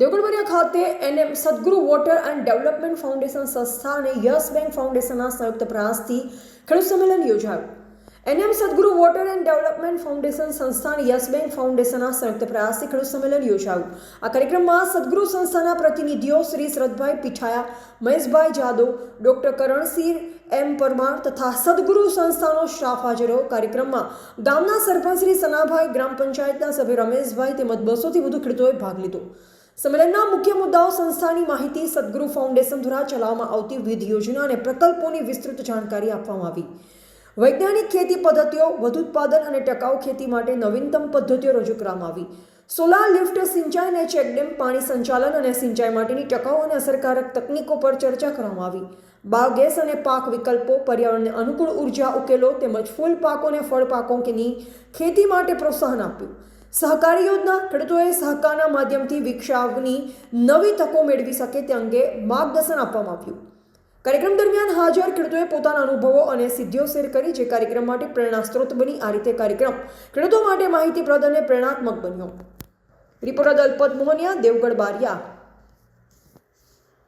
દેવગઢ ખાતે એનએમ સદગુરુ water and development foundation સંસ્થા અને યસ બેંક ફાઉન્ડેશનના સંયુક્ત પ્રયાસથી ખેડૂત સંમેલન યોજાયું. એનએમ સદગુરુ વોટર એન્ડ ડેવલપમેન્ટ ફાઉન્ડેશન સંસ્થા અને યસ બેંક ફાઉન્ડેશનના સંયુક્ત પ્રયાસથી ખેડૂત સંમેલન યોજાયું. આ કાર્યક્રમમાં સદગુરુ સંસ્થાના પ્રતિનિધિઓ શ્રી શ્રદ્ધભાઈ પીઠાયા, મહેશભાઈ જાદવ, ડોક્ટર કરણસિંહ એમ પરમાર તથા સદગુરુ સંસ્થાનો સ્ટાફ હાજર રહ્યો. કાર્યક્રમમાં ગામના સરપંચ શ્રી સનાભાઈ ગ્રામ પંચાયતના સભ્ય રમેશભાઈ તેમજ બસોથી વધુ ખેડૂતોએ ભાગ લીધો. સંમેલનના મુખ્ય મુદ્દાઓ સંસ્થાની માહિતી સદગુરુ ફાઉન્ડેશન દ્વારા ચલાવવામાં આવતી વિવિધ યોજના અને પ્રકલ્પોની વિસ્તૃત જાણકારી આપવામાં આવી. વૈજ્ઞાનિક ખેતી પદ્ધતિઓ, વધુ ઉત્પાદન અને ટકાઉ ખેતી માટે નવીનતમ પદ્ધતિઓ રજૂ કરવામાં આવી. સોલાર લિફ્ટ, સિંચાઈ અને ચેકડેમ પાણી સંચાલન અને સિંચાઈ માટેની ટકાઉ અને અસરકારક તકનીકો પર ચર્ચા કરવામાં આવી. બાયોગેસ અને પાક વિકલ્પો, પર્યાવરણને અનુકૂળ ઊર્જા ઉકેલો તેમજ ફૂલ પાકો અને ફળ પાકોની ખેતી માટે પ્રોત્સાહન આપ્યું. સહકારી યોજના ખેડૂતોએ સહકારના માધ્યમથી વિકસાવની નવી તકો મેળવી શકે તે અંગે માર્ગદર્શન આપવામાં આવ્યું. કાર્યક્રમ દરમિયાન હાજર ખેડૂતોએ પોતાના અનુભવો અને સિદ્ધિઓ શેર કરી, જે કાર્યક્રમ માટે પ્રેરણા સ્ત્રોત બની. આ રીતે કાર્યક્રમ ખેડૂતો માટે માહિતીપ્રદ અને પ્રેરણાત્મક બન્યો. રિપોર્ટર દલપત મોહનિયા, દેવગઢ બારિયા.